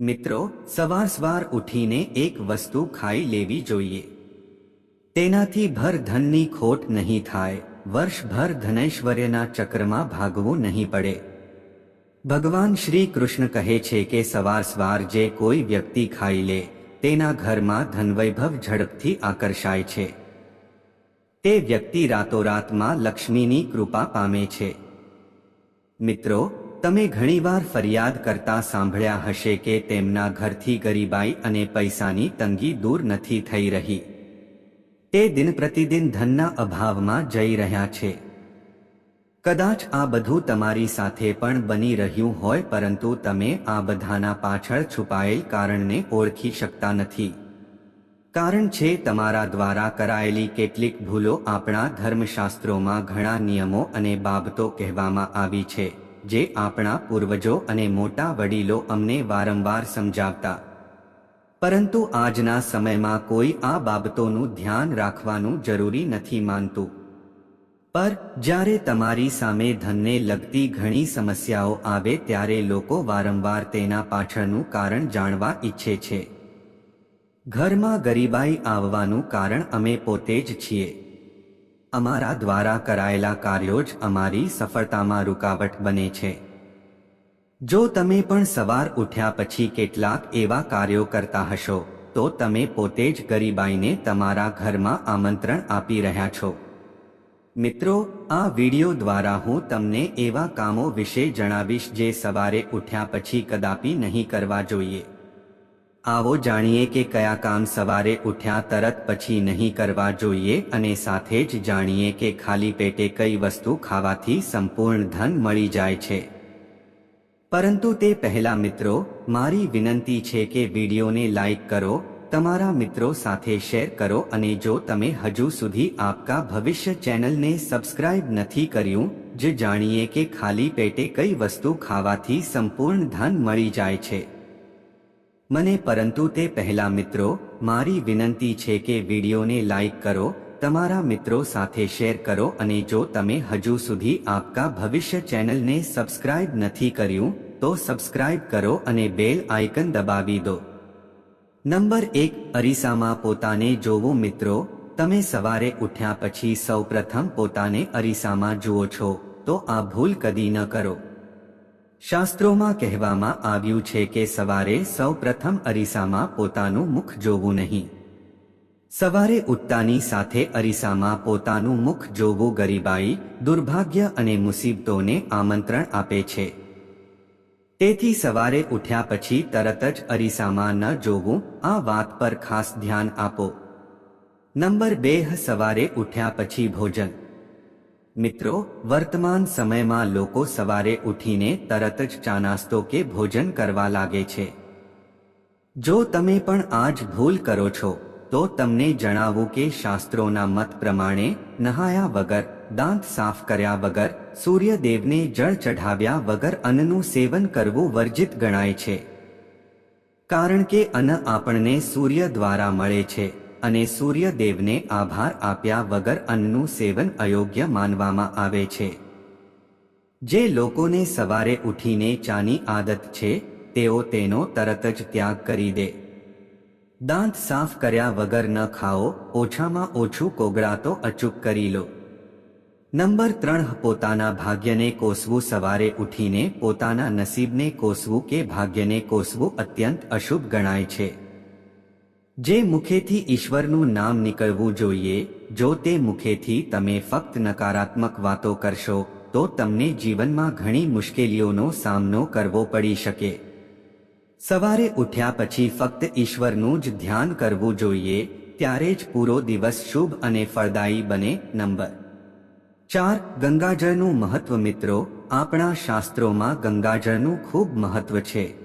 મિત્રો, સવાર સવાર ઉઠીને એક વસ્તુ ખાઈ લેવી જોઈએ. તેનાથી ભર ધનની ખોટ નહીં થાય. વર્ષભર ધનૈશ્વર્યના ચક્રમાં ભાગવું નહીં પડે. ભગવાન શ્રી કૃષ્ણ કહે છે કે સવાર સવાર જે કોઈ વ્યક્તિ ખાઈ લે, તેના ઘરમાં ધનવૈભવ ઝડપથી આકર્ષાય છે. તે વ્યક્તિ રાતોરાતમાં લક્ષ્મીની કૃપા પામે છે. મિત્રો તમે ઘણીવાર ફરિયાદ કરતા સાંભળ્યા હશે કે તેમના ઘરથી ગરીબાઈ અને પૈસાની તંગી દૂર નથી થઈ રહી. તે દિન પ્રતિદિન ધનના અભાવમાં જઈ રહ્યા છે. કદાચ આ બધું તમારી સાથે પણ બની રહ્યું હોય પરંતુ તમે આ બધાના પાછળ છુપાયેલ કારણને ઓળખી શકતા નથી. કારણ છે તમારા દ્વારા કરાયેલી કેટલીક ભૂલો આપણા ધર્મશાસ્ત્રોમાં ઘણા નિયમો અને બાબતો કહેવામાં આવી છે. જે આપણા પૂર્વજો અને મોટા વડીલો અમને વારંવાર સમજાવતા. પરંતુ આજના સમયમાં કોઈ આ બાબતોનું ધ્યાન રાખવાનું જરૂરી નથી માનતું. પર જ્યારે તમારી સામે ધનને લગતી ઘણી સમસ્યાઓ આવે ત્યારે લોકો વારંવાર તેના પાછળનું કારણ જાણવા ઈચ્છે છે. ઘરમાં ગરીબાઈ આવવાનું કારણ અમે પોતે જ છીએ. અમારા દ્વારા કરાયેલા કાર્યો જ અમારી સફળતામાં રૂકાવટ બને છે. જો તમે પણ સવાર ઉઠ્યા પછી કેટલાક એવા કાર્યો કરતા હશો, તો તમે પોતે જ ગરીબાઈને તમારા ઘરમાં આમંત્રણ આપી રહ્યા છો. મિત્રો, આ વિડિયો દ્વારા હું તમને એવા કામો વિશે જણાવીશ જે સવારે ઉઠ્યા પછી કદાપી નહીં કરવા જોઈએ. આવો જાણીએ કે કયા કામ સવારે ઉઠ્યા તરત પછી નહીં કરવા જોઈએ અને સાથે જ જાણીએ કે ખાલી પેટે કઈ વસ્તુ ખાવાથી સંપૂર્ણ ધન મળી જાય છે. પરંતુ તે પહેલા મિત્રો, મારી વિનંતી છે કે વિડીયોને લાઈક કરો, તમારા મિત્રો સાથે શેર કરો અને જો તમે હજુ સુધી આપકા ભવિષ્ય ચેનલને સબસ્ક્રાઇબ નથી કર્યું, જે જાણીએ કે ખાલી પેટે કઈ વસ્તુ ખાવાથી સંપૂર્ણ ધન મળી જાય છે. મને પરંતુ તે પહેલા મિત્રો, મારી વિનંતી છે કે વિડીયોને લાઈક કરો, તમારા મિત્રો સાથે શેર કરો અને જો તમે હજુ સુધી આપકા ભવિષ્ય ચેનલને સબસ્ક્રાઇબ નથી કર્યું, તો સબસ્ક્રાઇબ કરો અને બેલ આઇકન દબાવી દો. નંબર એક, અરીસામાં પોતાને જોવું મિત્રો, તમે સવારે ઉઠ્યા પછી સૌપ્રથમ પોતાને અરીસામાં જુઓ છો, તો આ ભૂલ કદી ન કરો. શાસ્ત્રોમાં કહેવામાં આવ્યું છે કે સવારે સૌ પ્રથમ અરીસામાં પોતાનું મુખ જોવું નહીં. સવારે ઉઠતાની સાથે અરીસામાં પોતાનું મુખ જોવું ગરીબાઈ, દુર્ભાગ્ય અને મુસીબતોને આમંત્રણ આપે છે. તેથી સવારે ઉઠ્યા પછી તરત જ અરીસામાં ન જોવું, આ વાત પર ખાસ ધ્યાન આપો. નંબર બે, સવારે ઉઠ્યા પછી ભોજન. મિત્રો, વર્તમાન સમયમાં લોકો સવારે ઉઠીને તરત જ ચા નાસ્તો કે ભોજન કરવા લાગે છે. જો તમે પણ આ જ ભૂલ કરો છો, તો તમને જણાવું કે શાસ્ત્રોના મત પ્રમાણે, નહાયા વગર, દાંત સાફ કર્યા વગર, સૂર્યદેવને જળ ચઢાવ્યા વગર અન્નનું સેવન કરવું વર્જિત ગણાય છે. કારણ કે અન્ન આપણને સૂર્ય દ્વારા મળે છે. અને સૂર્યદેવને આભાર આપ્યા વગર અન્નનું સેવન અયોગ્ય માનવામાં આવે છે. જે લોકોને સવારે ઉઠીને ચાની આદત છે, તેઓ તેનો તરત જ ત્યાગ કરી દે. દાંત સાફ કર્યા વગર ન ખાઓ, ઓછામાં ઓછું કોગળા તો અચૂક કરી લો. નંબર ત્રણ, પોતાના ભાગ્યને કોસવું સવારે ઉઠીને પોતાના નસીબને કોસવું કે ભાગ્યને કોસવું અત્યંત અશુભ ગણાય છે. જે મુખેથી ઈશ્વરનું નામ નીકળવું જોઈએ, જો તે મુખેથી તમે ફક્ત નકારાત્મક વાતો કરશો, તો તમને જીવનમાં ઘણી મુશ્કેલીઓનો સામનો કરવો પડી શકે. સવારે ઉઠ્યા પછી ફક્ત ઈશ્વરનું જ ધ્યાન કરવું જોઈએ, ત્યારે જ પૂરો દિવસ શુભ અને ફળદાયી બને. નંબર ચાર, ગંગાજળનું મહત્વ મિત્રો, આપણા શાસ્ત્રોમાં ગંગાજળનું ખૂબ મહત્વ છે.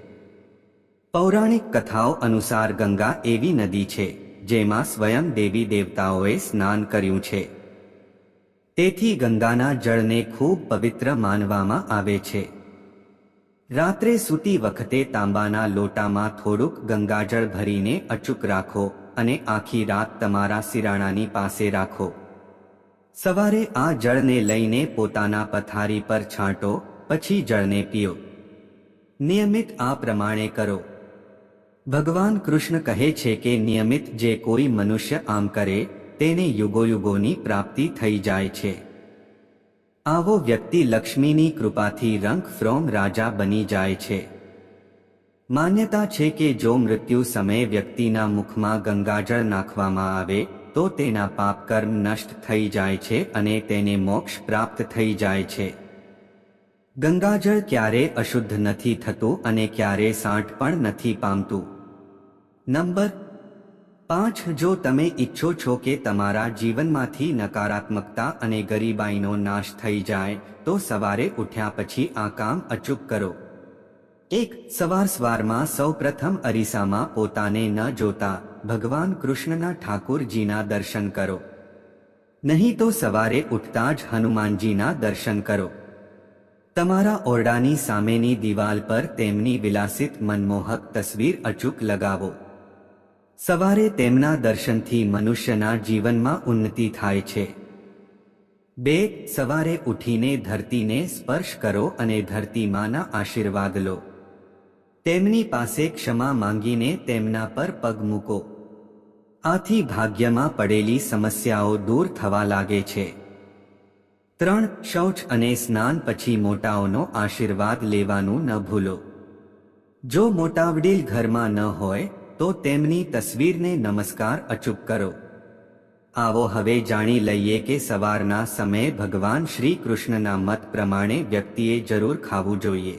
પૌરાણિક કથાઓ અનુસાર ગંગા એવી નદી છે, જેમાં સ્વયં દેવી દેવતાઓએ સ્નાન કર્યું છે. તેથી ગંગાના જળને ખૂબ પવિત્ર માનવામાં આવે છે. રાત્રે સૂતી વખતે તાંબાના લોટામાં થોડુંક ગંગાજળ ભરીને અચૂક રાખો અને આખી રાત તમારા સિરાણાની પાસે રાખો. સવારે આ જળને લઈને પોતાના પથારી પર છાંટો, પછી જળને પીઓ. નિયમિત આ પ્રમાણે કરો. ભગવાન કૃષ્ણ કહે છે કે નિયમિત જે કોઈ મનુષ્ય આમ કરે, તેને યુગોયુગોની પ્રાપ્તિ થઈ જાય છે. આવો વ્યક્તિ લક્ષ્મીની કૃપાથી રંગ ફ્રોમ રાજા બની જાય છે. માન્યતા છે કે જો મૃત્યુ સમયે વ્યક્તિના મુખમાં ગંગાજળ નાખવામાં આવે, તો તેના પાપ કર્મ નષ્ટ થઈ જાય છે અને તેને મોક્ષ પ્રાપ્ત થઈ જાય છે. ગંગાજળ ક્યારે અશુદ્ધ નથી થતું અને ક્યારે સાંઠ પણ નથી પામતું? નંબર પાંચ, જો તમે ઈચ્છો છો કે તમારા જીવનમાંથી નકારાત્મકતા અને ગરીબાઈનો નાશ થઈ જાય, તો સવારે ઉઠ્યા પછી આ કામ અચૂક કરો. એક, સવાર સવારમાં સૌ પ્રથમ અરીસામાં પોતાને ન જોતા, ભગવાન કૃષ્ણના ઠાકુરજીના દર્શન કરો. નહીં તો સવારે ઉઠતા જ હનુમાનજીના દર્શન કરો. તમારા ઓરડાની સામેની દિવાલ પર તેમની વિલાસિત મનમોહક તસવીર અચૂક લગાવો. સવારે તેમના દર્શનથી મનુષ્યના જીવનમાં ઉન્નતિ થાય છે. બે, સવારે ઉઠીને ધરતીને સ્પર્શ કરો અને ધરતી માના આશીર્વાદ લો. તેમની પાસે ક્ષમા માંગીને તેમના પર પગ મૂકો. આથી ભાગ્યમાં પડેલી સમસ્યાઓ દૂર થવા લાગે છે. ત્રણ શૌચ અને સ્નાન પછી મોટાઓનો આશીર્વાદ લેવાનું ન ભૂલો. જો મોટા વડીલ ઘરમાં ન હોય, તો તેમની તસવીરને નમસ્કાર અચૂક કરો. આવો હવે જાણી લઈએ કે સવારના સમયે ભગવાન શ્રી કૃષ્ણના મત પ્રમાણે વ્યક્તિએ જરૂર ખાવું જોઈએ.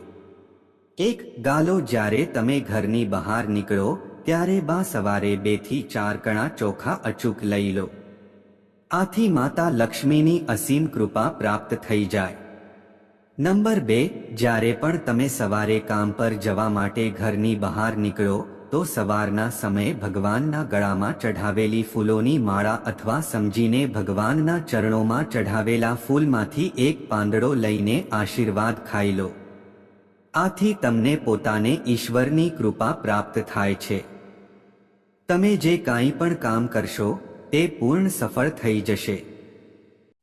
એક ગાલો જ્યારે તમે ઘરની બહાર નીકળો, ત્યારે બા સવારે બેથી ચાર કણા ચોખા અચૂક લઈ લો. આથી માતા લક્ષ્મીની અસીમ કૃપા પ્રાપ્ત થઈ જાય. નંબર બે, જ્યારે પણ તમે સવારે કામ પર જવા માટે ઘરની બહાર નીકળો, તો સવારના સમયે ભગવાનના ગળામાં ચઢાવેલી ફૂલોની માળા અથવા સમજીને ભગવાનના ચરણોમાં ચઢાવેલા ફૂલમાંથી એક પાંદડો લઈને આશીર્વાદ ખાઈ લો. આથી તમને પોતાને ઈશ્વરની કૃપા પ્રાપ્ત થાય છે. તમે જે કાંઈ પણ કામ કરશો તે પૂર્ણ સફળ થઈ જશે.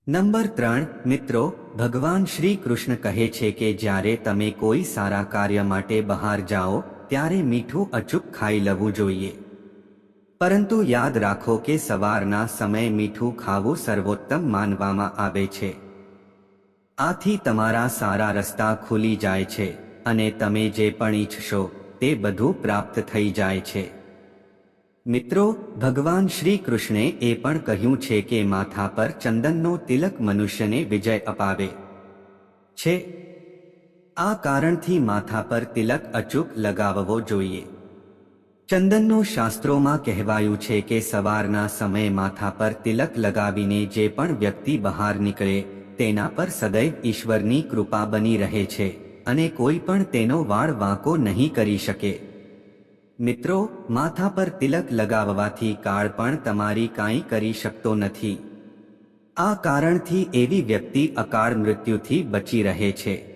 નંબર ત્રણ, મિત્રો, ભગવાન શ્રી કૃષ્ણ કહે છે કે જ્યારે તમે કોઈ સારા કાર્ય માટે બહાર જાઓ, ત્યારે મીઠું અચૂક ખાઈ લેવું જોઈએ. પરંતુ યાદ રાખો કે સવારના સમયે મીઠું ખાવું સર્વોત્તમ માનવામાં આવે છે. આથી તમારા સારા રસ્તા ખુલી જાય છે, અને તમે જે પણ ઈચ્છશો, તે બધું પ્રાપ્ત થઈ જાય છે. મિત્રો, ભગવાન શ્રી કૃષ્ણે એ પણ કહ્યું છે કે માથા પર ચંદનનો તિલક મનુષ્યને વિજય અપાવે. છે. આ કારણથી માથા પર તિલક અચૂક લગાવવો જોઈએ. ચંદનનો શાસ્ત્રોમાં કહેવાયું છે કે સવારના સમયે માથા પર તિલક લગાવીને જે પણ વ્યક્તિ બહાર નીકળે, તેના પર સદૈવ ઈશ્વરની કૃપા બની રહે છે અને કોઈ પણ તેનો વાળ વાંકો નહીં કરી શકે. મિત્રો, માથા પર તિલક લગાવવાથી કાળ પણ તમારી કાંઈ કરી શકતો નથી. આ કારણથી એવી વ્યક્તિ અકાળ મૃત્યુથી બચી રહે છે.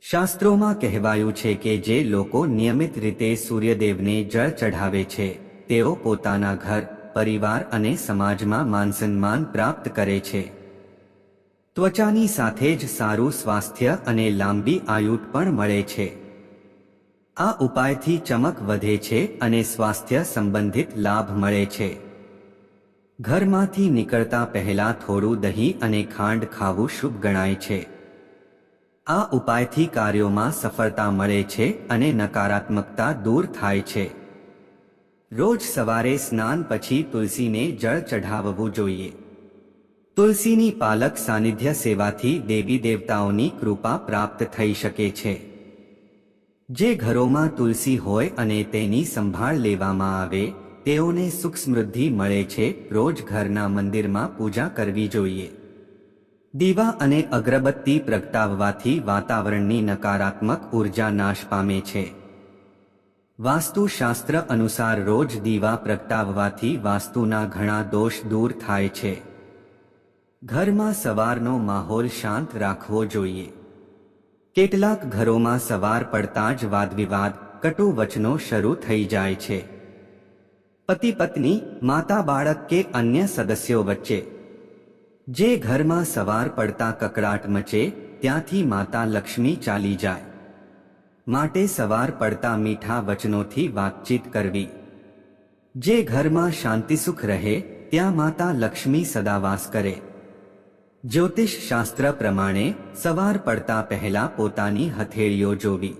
શાસ્ત્રોમાં કહેવાયું છે કે જે લોકો નિયમિત રીતે સૂર્યદેવને જળ ચઢાવે છે, તેઓ પોતાના ઘર, પરિવાર અને સમાજમાં માનસન્માન પ્રાપ્ત કરે છે. ત્વચાની સાથે જ સારું સ્વાસ્થ્ય અને લાંબી આયુટ પણ મળે છે. આ ઉપાયથી ચમક વધે છે અને સ્વાસ્થ્ય સંબંધિત લાભ મળે છે. ઘરમાંથી નીકળતા પહેલા થોડું દહીં અને ખાંડ ખાવું શુભ ગણાય છે. આ ઉપાયથી કાર્યોમાં સફળતા મળે છે અને નકારાત્મકતા દૂર થાય છે. રોજ સવારે સ્નાન પછી તુલસીને જળ ચઢાવવું જોઈએ. તુલસીની પાલક સાનિધ્ય સેવાથી દેવી દેવતાઓની કૃપા પ્રાપ્ત થઈ શકે છે. જે ઘરોમાં તુલસી હોય અને તેની સંભાળ લેવામાં આવે, તેઓને સુખ સમૃદ્ધિ મળે છે, રોજ ઘરના મંદિરમાં પૂજા કરવી જોઈએ. દીવા અને અગરબત્તી પ્રગટાવવાથી વાતાવરણની નકારાત્મક ઊર્જા નાશ પામે છે. વાસ્તુશાસ્ત્ર અનુસાર રોજ દીવા પ્રગટાવવાથી વાસ્તુના ઘણા દોષ દૂર થાય છે. ઘરમાં સવારનો માહોલ શાંત રાખવો જોઈએ. કેટલાક ઘરોમાં સવાર પડતા જ વાદવિવાદ કટુ વચનો શરૂ થઈ જાય છે. પતિ પત્ની માતા બાળક કે અન્ય સદસ્યો વચ્ચે. જે ઘરમાં સવાર પડતા કકડાટ મચે, ત્યાંથી માતા લક્ષ્મી ચાલી જાય. માટે સવાર પડતા મીઠા વચનોથી વાતચીત કરવી. જે ઘરમાં શાંતિસુખ રહે, ત્યાં માતા લક્ષ્મી સદાવાસ કરે. જ્યોતિષ શાસ્ત્ર પ્રમાણે સવાર પડતા પહેલા પોતાની હથેળીઓ જોવી.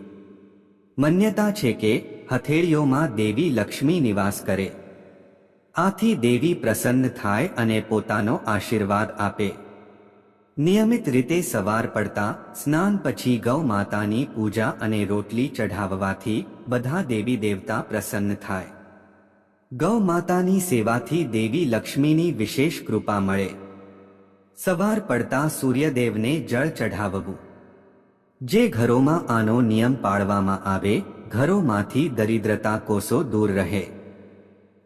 માન્યતા છે કે હથેળીઓમાં દેવી લક્ષ્મી નિવાસ કરે. આથી દેવી પ્રસન્ન થાય અને પોતાનો આશીર્વાદ આપે. નિયમિત રીતે સવાર પડતા સ્નાન પછી ગૌ માતાની પૂજા અને રોટલી ચઢાવવાથી બધા દેવી દેવતા પ્રસન્ન થાય. ગૌ માતાની સેવાથી દેવી લક્ષ્મીની વિશેષ કૃપા મળે. સવાર પડતા સૂર્યદેવને જળ ચઢાવવું. જે ઘરોમાં આનો નિયમ પાળવામાં આવે, ઘરોમાંથી દરિદ્રતા કોષો દૂર રહે.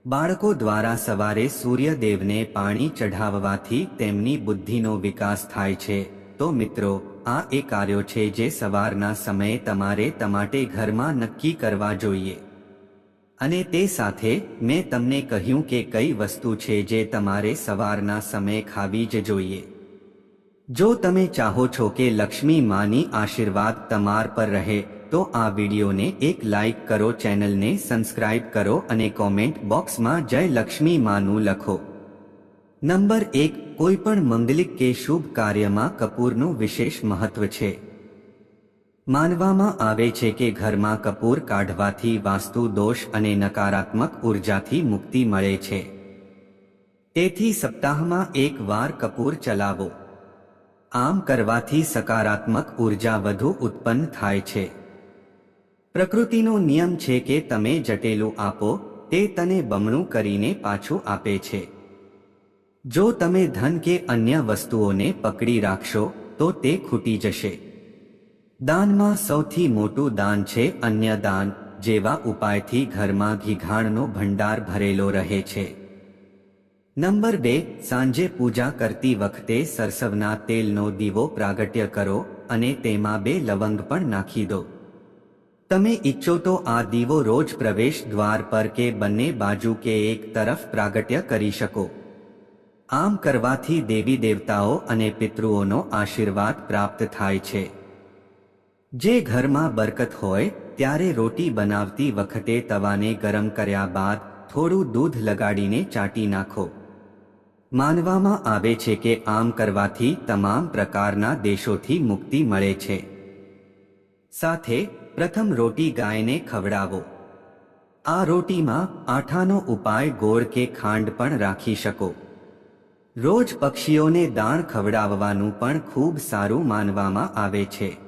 બાળકો દ્વારા સવારે સૂર્યદેવને પાણી ચઢાવવાથી તેમની બુદ્ધિનો વિકાસ થાય છે. તો મિત્રો, આ એ કાર્યો છે જે સવારના સમયે તમારે તમાટે ઘરમાં નક્કી કરવા જોઈએ. અને તે સાથે, મેં તમને કહ્યું કે કઈ વસ્તુ છે જે તમારે સવારના સમયે ખાવી જ જોઈએ. જો તમે ચાહો છો કે લક્ષ્મી માની આશીર્વાદ તમાર પર રહે, તો આ વિડીયોને એક લાઈક કરો, ચેનલને સબસ્ક્રાઇબ કરો અને કોમેન્ટ બોક્સમાં જય લક્ષ્મી માનું લખો. નંબર એક કોઈપણ મંગલિક કે શુભ કાર્યમાં કપૂરનું વિશેષ મહત્વ છે. માનવામાં આવે છે કે ઘરમાં કપૂર કાઢવાથી વાસ્તુ દોષ અને નકારાત્મક ઉર્જાથી મુક્તિ મળે છે. તેથી સપ્તાહમાં એક વાર કપૂર ચલાવો. આમ કરવાથી સકારાત્મક ઊર્જા વધુ ઉત્પન્ન થાય છે. પ્રકૃતિનો નિયમ છે કે તમે જટેલું આપો, તે તને બમણું કરીને પાછું આપે છે. જો તમે ધન કે અન્ય વસ્તુઓને પકડી રાખશો, તો તે ખૂટી જશે. દાનમાં સૌથી મોટું દાન છે અન્ય દાન, જેવા ઉપાયથી ઘરમાં ઘીઘાણનો ભંડાર ભરેલો રહે છે. નંબર બે, સાંજે પૂજા કરતી વખતે સરસવના તેલનો દીવો પ્રાગટ્ય કરો અને તેમાં બે લવંગ પણ નાખી દો. તમે ઈચ્છો તો આ દીવો રોજ પ્રવેશ દ્વાર પર કે બંને બાજુ કે એક તરફ પ્રાગટ્ય કરી શકો. આમ કરવાથી દેવી દેવતાઓ અને પિતૃઓનો આશીર્વાદ પ્રાપ્ત થાય છે. જે ઘરમાં બરકત હોય, ત્યારે રોટી બનાવતી વખતે તવાને ગરમ કર્યા બાદ થોડું દૂધ લગાડીને ચાટી નાખો. માનવામાં આવે છે કે આમ કરવાથી તમામ પ્રકારના દેશોથી મુક્તિ મળે છે. સાથે, પ્રથમ રોટી ગાયને ખવડાવો. આ રોટીમાં આઠાનો ઉપાય ગોળ કે ખાંડ પણ રાખી શકો. રોજ પક્ષીઓને દાણ ખવડાવવાનું પણ ખૂબ સારું માનવામાં આવે છે.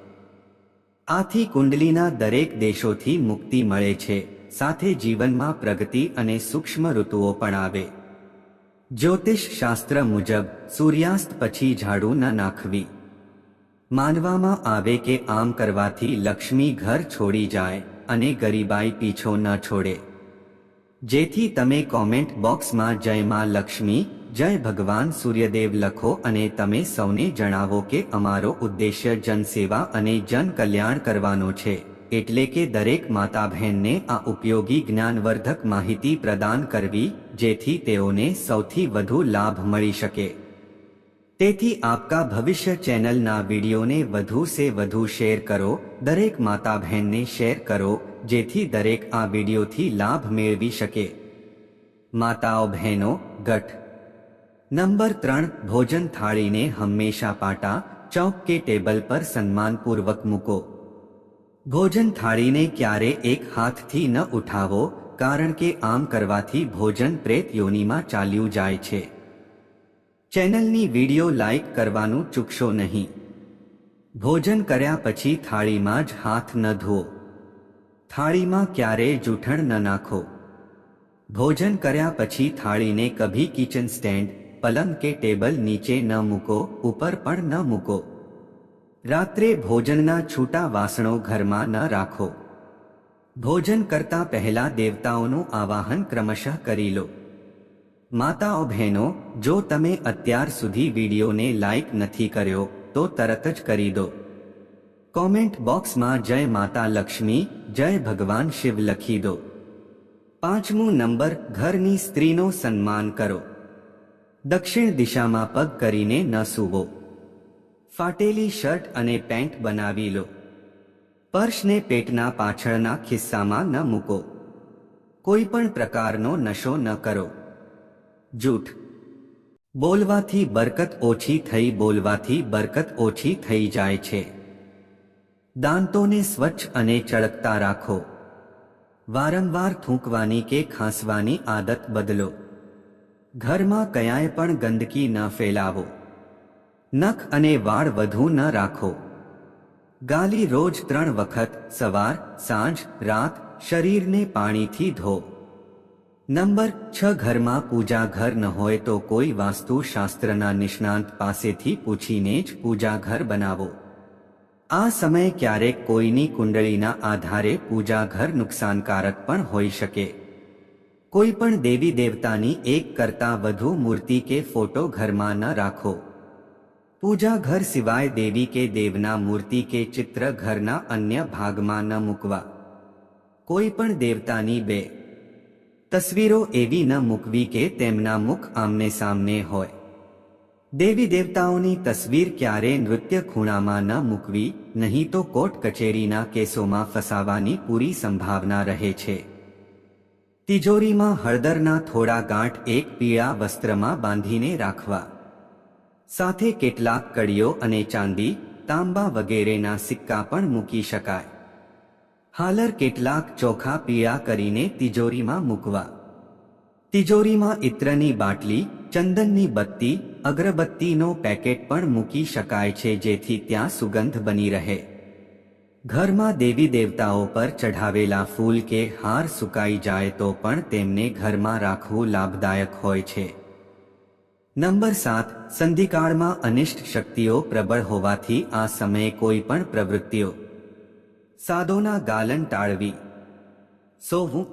આથી કુંડલીના દરેક દેશોથી મુક્તિ મળે છે, સાથે જીવનમાં પ્રગતિ અને સૂક્ષ્મ ઋતુઓ પણ આવે. જ્યોતિષ શાસ્ત્ર મુજબ, સૂર્યાસ્ત પછી ઝાડુ ન નાખવી. માનવામાં આવે કે આમ કરવાથી લક્ષ્મી ઘર છોડી જાય અને ગરીબાઈ પીછો ન છોડે. જેથી તમે કોમેન્ટ બોક્સમાં જય માં લક્ષ્મી જય ભગવાન સૂર્યદેવ લખો અને તમે સૌને જણાવો કે અમારો ઉદ્દેશ્ય જનસેવા અને જન કલ્યાણ કરવાનો છે, એટલે કે દરેક માતા બહેનને આ ઉપયોગી જ્ઞાનવર્ધક માહિતી પ્રદાન કરવી, જેથી તેઓને સૌથી વધુ લાભ મળી શકે. તેથી આપકા ભવિષ્ય ચેનલના વિડીયોને વધુ સે વધુ શેર કરો, દરેક માતા બહેનને શેર કરો, જેથી દરેક આ વિડીયોથી લાભ મેળવી શકે. માતાઓ બહેનો, ગઠ નંબર ત્રણ ભોજન થાળીને હંમેશા પાટા ચોક કે ટેબલ પર સન્માનપૂર્વક મૂકો ભોજન થાળીને ક્યારે એક હાથથી ન ઉઠાવો કારણ કે આમ કરવાથી ભોજન પ્રેત યોનીમાં ચાલ્યું જાય છે ચેનલની વીડિયો લાઈક કરવાનું ચૂકશો નહીં ભોજન કર્યા પછી થાળીમાં જ હાથ ન ધુઓ થાળીમાં ક્યારેય જૂઠણ ન નાખો ભોજન કર્યા પછી થાળીને કભી કિચન સ્ટેન્ડ પલંગ કે ટેબલ નીચે ન મૂકો ઉપર પણ ન મૂકો રાત્રે ભોજનના છૂટા વાસણો ઘરમાં ન રાખો ભોજન કરતા પહેલા દેવતાઓનું આવાહન ક્રમશઃ કરી લો માતાઓ બહેનો જો તમે અત્યાર સુધી વિડીયોને લાઈક નથી કર્યો તો તરત જ કરી દો કોમેન્ટ બોક્સમાં જય માતા લક્ષ્મી જય ભગવાન શિવ લખી દો પાંચમું નંબર ઘરની સ્ત્રીનો સન્માન કરો દક્ષિણ દિશામાં પગ કરીને ન સૂવો. ફાટેલી શર્ટ અને પેન્ટ બનાવી લો. પર્શને પેટના પાછળના ખિસ્સામાં ન મૂકો. કોઈ પણ પ્રકારનો નશો ન કરો. જૂઠ. બોલવાથી બરકત ઓછી થઈ બોલવાથી બરકત ઓછી થઈ જાય છે. દાંતોને સ્વચ્છ અને ચળકતા રાખો. વારંવાર થૂંકવાની કે ખાંસવાની આદત બદલો. ઘરમાં કયાંય પણ ગંદકી ન ફેલાવો. નખ અને વાળ વધુ ન રાખો. ગાલી રોજ ત્રણ વખત, સવાર, સાંજ, રાત, શરીરને પાણીથી ધો. નંબર છ, ઘરમાં પૂજા ઘર ન હોય તો કોઈ વાસ્તુશાસ્ત્રના નિષ્ણાંત પાસેથી પૂછીને જ પૂજા ઘર બનાવો. આ સમય ક્યારેક કોઈની કુંડળીના આધારે પૂજા ઘર નુકસાનકારક પણ હોઈ શકે. કોઈ પણ દેવી દેવતાની એક કરતાં વધુ મૂર્તિ કે ફોટો ઘરમાં ન રાખો. પૂજા ઘર સિવાય દેવી કે દેવના મૂર્તિ કે ચિત્ર ઘરના અન્ય ભાગમાં ન મૂકવા. કોઈ પણ દેવતાની બે તસવીરો એવી ન મૂકવી કે તેમના મુખ આમને સામને હોય. દેવી દેવતાઓની તસવીર ક્યારે નૃત્ય ખૂણામાં ન મૂકવી, નહીં તો કોર્ટ કચેરીના કેસોમાં ફસાવાની પૂરી સંભાવના રહે છે. તિજોરીમાં હળદરના થોડા ગાંઠ એક પીળા વસ્ત્રમાં બાંધીને રાખવા. સાથે કેટલાક કડીઓ અને ચાંદી, તાંબા વગેરેના સિક્કા પણ મૂકી શકાય. હાલર કેટલાક ચોખા પીળા કરીને તિજોરીમાં મૂકવા. તિજોરીમાં ઇત્રની બાટલી, ચંદનની બત્તી, અગરબત્તીનો પેકેટ પણ મૂકી શકાય છે જેથી ત્યાં સુગંધ બની રહે. ઘરમાં દેવી દેવતાઓ પર ચઢાવેલા ફૂલ કે હાર સુકાઈ જાય તો પણ તેમને ઘરમાં રાખવું લાભદાયક હોય છે. નંબર સાત, સંધિકાળમાં અનિષ્ટ શક્તિઓ પ્રબળ હોવાથી આ સમયે કોઈ પણ પ્રવૃત્તિઓ. સાદોના ગાલન ટાળવી. સોવું.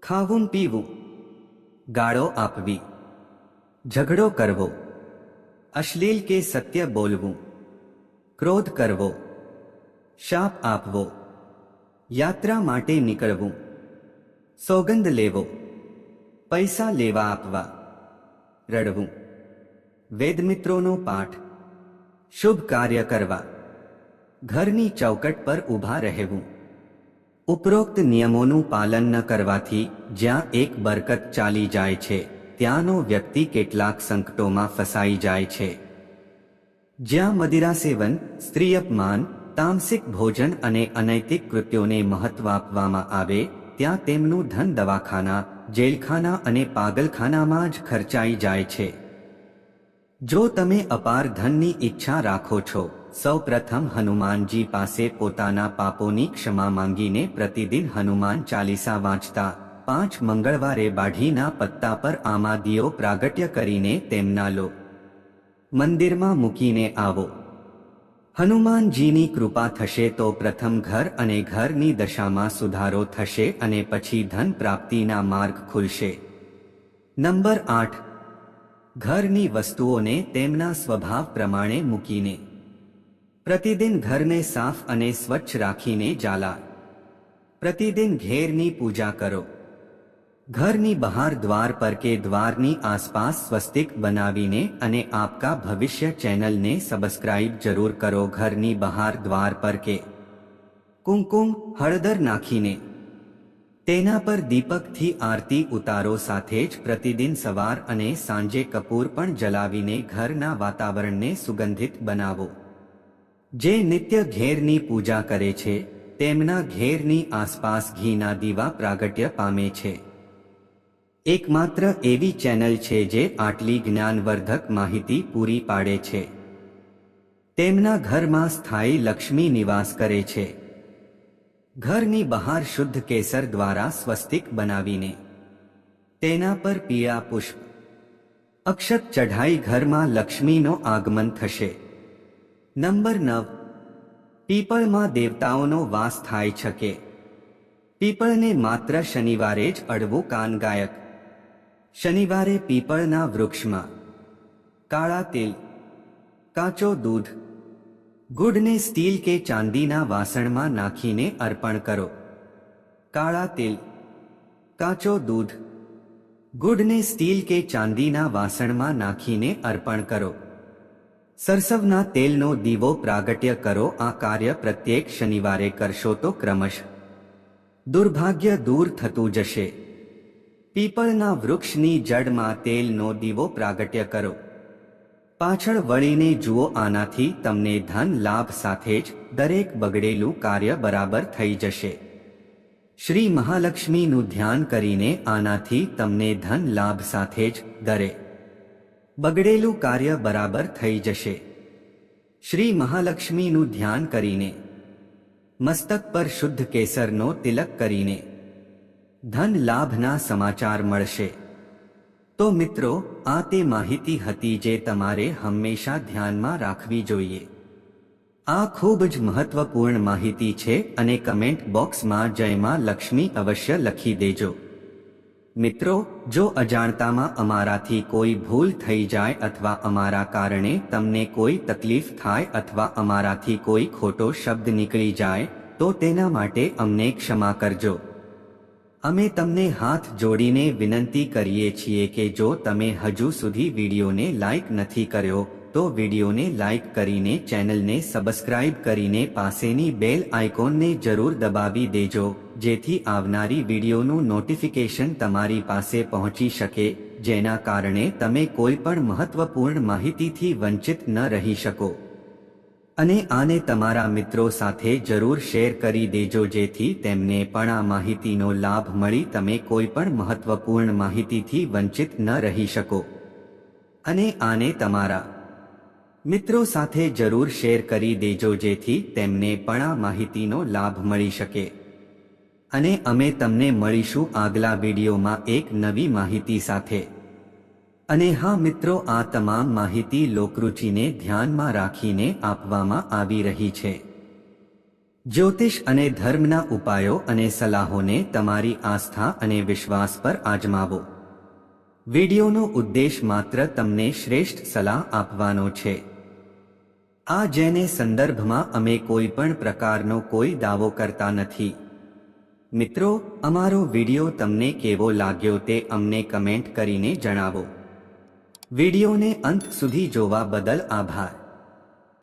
ખાવું પીવું. ગાળો આપવી. ઝઘડો કરવો. અશ્લીલ કે સત્ય બોલવું. ક્રોધ કરવો. શાપ આપવો. યાત્રા માટે નીકળવું. સોગંદ લેવો. પૈસા લેવા આપવા. રડવું. વેદમિત્રોનો પાઠ. શુભ કાર્ય કરવા. ઘરની ચૌકટ પર ઊભા રહેવું. ઉપરોક્ત નિયમોનું પાલન ન કરવાથી જ્યાં એક બરકત ચાલી જાય છે, ત્યાંનો વ્યક્તિ કેટલાક સંકટોમાં ફસાઈ જાય છે. જ્યાં મદિરા સેવન સ્ત્રી અપમાન તામસિક ભોજન અને અનૈતિક કૃત્યોને મહત્વ આપવામાં આવે, ત્યાં તેમનું ધન દવાખાના, જેલખાના અને પાગલખાનામાં જ ખર્ચાઈ જાય છે. જો તમે અપાર ધનની ઈચ્છા રાખો છો સૌ પ્રથમ હનુમાનજી પાસે પોતાના પાપોની ક્ષમા માંગીને પ્રતિદિન હનુમાન ચાલીસા વાંચતા, પાંચ મંગળવારે બાઢીના પત્તા પર આમાદીઓ પ્રાગટ્ય કરીને તેમના લો મંદિરમાં મૂકીને આવો. હનુમાનજીની કૃપા થશે તો પ્રથમ ઘર અને ઘરની દશામાં સુધારો થશે અને પછી ધન પ્રાપ્તિના માર્ગ ખુલશે. નંબર આઠ. ઘરની વસ્તુઓને તેમના સ્વભાવ પ્રમાણે મૂકીને. પ્રતિદિન ઘરને સાફ અને સ્વચ્છ રાખીને જાલા પ્રતિદિન ઘેરની પૂજા કરો. ઘરની બહાર દ્વાર પર કે દ્વારની આસપાસ સ્વસ્તિક બનાવીને અને આપકા ભવિષ્ય ચેનલને સબસ્ક્રાઇબ જરૂર કરો ઘરની બહાર દ્વાર પર કે કુમકુમ હળદર નાખીને. તેના પર દીપકથી આરતી ઉતારો સાથે જ પ્રતિદિન સવાર અને સાંજે કપૂર પણ જલાવીને ઘરના વાતાવરણને સુગંધિત બનાવો. જે નિત્ય ઘેરની પૂજા કરે છે, તેમના ઘેરની આસપાસ ઘીના દીવા પ્રાગટ્ય પામે છે. એકમાત્ર એવી ચેનલ છે જે આટલી જ્ઞાનવર્ધક માહિતી પૂરી પાડે છે. તેમના ઘરમાં સ્થાયી લક્ષ્મી નિવાસ કરે છે. ઘરની બહાર શુદ્ધ કેસર દ્વારા સ્વસ્તિક બનાવીને. તેના પર પીળા પુષ્પ. અક્ષત ચઢાઈ ઘરમાં લક્ષ્મીનો આગમન થશે. નંબર નવ. પીપળમાં દેવતાઓનો વાસ થાય છે કે પીપળને માત્ર શનિવારે જ અડવું કાનગાયક. શનિવારે પીપળના વૃક્ષમાં કાળા તેલ, કાચો દૂધ, ગુડને સ્ટીલ કે ચાંદીના વાસણમાં નાખીને અર્પણ કરો. કાળા તેલ, કાચો દૂધ, ગુડને સ્ટીલ કે ચાંદીના વાસણમાં નાખીને અર્પણ કરો. સરસવના તેલનો દીવો પ્રાગટ્ય કરો. આ કાર્ય પ્રત્યેક શનિવારે કરશો તો ક્રમશ દુર્ભાગ્ય દૂર થતું જશે. પીપળના વૃક્ષની જડમાં તેલનો દીવો પ્રાગટ્ય કરો. પાછળ વળીને જુઓ આનાથી તમને ધન લાભ સાથે જ દરેક બગડેલું કાર્ય બરાબર થઈ જશે. શ્રી મહાલક્ષ્મીનું ધ્યાન કરીને આનાથી તમને ધન લાભ સાથે જ દરે. બગડેલું કાર્ય બરાબર થઈ જશે. શ્રી મહાલક્ષ્મીનું ધ્યાન કરીને. મસ્તક પર શુદ્ધ કેસરનો તિલક કરીને. ધન લાભના સમાચાર મળશે. તો મિત્રો, આ તે માહિતી હતી જે તમારે હંમેશા ધ્યાનમાં રાખવી જોઈએ. આ ખૂબ જ મહત્વપૂર્ણ માહિતી છે અને કમેન્ટ બોક્સમાં જયમાં લક્ષ્મી અવશ્ય લખી દેજો. મિત્રો, જો અજાણતામાં અમારાથી કોઈ ભૂલ થઈ જાય અથવા અમારા કારણે તમને કોઈ તકલીફ થાય અથવા અમારાથી કોઈ ખોટો શબ્દ નીકળી જાય, તો તેના માટે અમને ક્ષમા કરજો. અમે તમને હાથ જોડીને વિનંતી કરીએ છીએ કે જો તમે હજુ સુધી વિડીયોને લાઈક નથી કર્યો, તો વિડીયોને લાઈક કરીને ચેનલને સબસ્ક્રાઇબ કરીને પાસેની બેલ આઇકોનને જરૂર દબાવી દેજો, જેથી આવનારી વિડીયોનું નોટિફિકેશન તમારી પાસે પહોંચી શકે, જેના કારણે તમે કોઈ પણ મહત્વપૂર્ણ માહિતીથી વંચિત ન રહી શકો. અને આને તમારા મિત્રો સાથે જરૂર શેર કરી દેજો જેથી તેમને પણ આ માહિતીનો લાભ મળી તમે કોઈ પણ મહત્વપૂર્ણ માહિતીથી વંચિત ન રહી શકો. અને આને તમારા મિત્રો સાથે જરૂર શેર કરી દેજો જેથી તેમને પણ આ માહિતીનો લાભ મળી શકે. અને અમે તમને મળીશું આગલા વિડીયોમાં એક નવી માહિતી સાથે. અને હા મિત્રો, આ તમામ માહિતી લોકરુચિને ધ્યાનમાં રાખીને આપવામાં આવી રહી છે. જ્યોતિષ અને ધર્મના ઉપાયો અને સલાહોને તમારી આસ્થા અને વિશ્વાસ પર આજમાવો. વિડીયોનો ઉદ્દેશ માત્ર તમને શ્રેષ્ઠ સલાહ આપવાનો છે. આ જેને સંદર્ભમાં અમે કોઈ પણ પ્રકારનો કોઈ દાવો કરતા નથી. મિત્રો, અમારો વીડિયો તમને કેવો લાગ્યો તે અમને કમેન્ટ કરીને જણાવો. વિડીયોને અંત સુધી જોવા બદલ આભાર.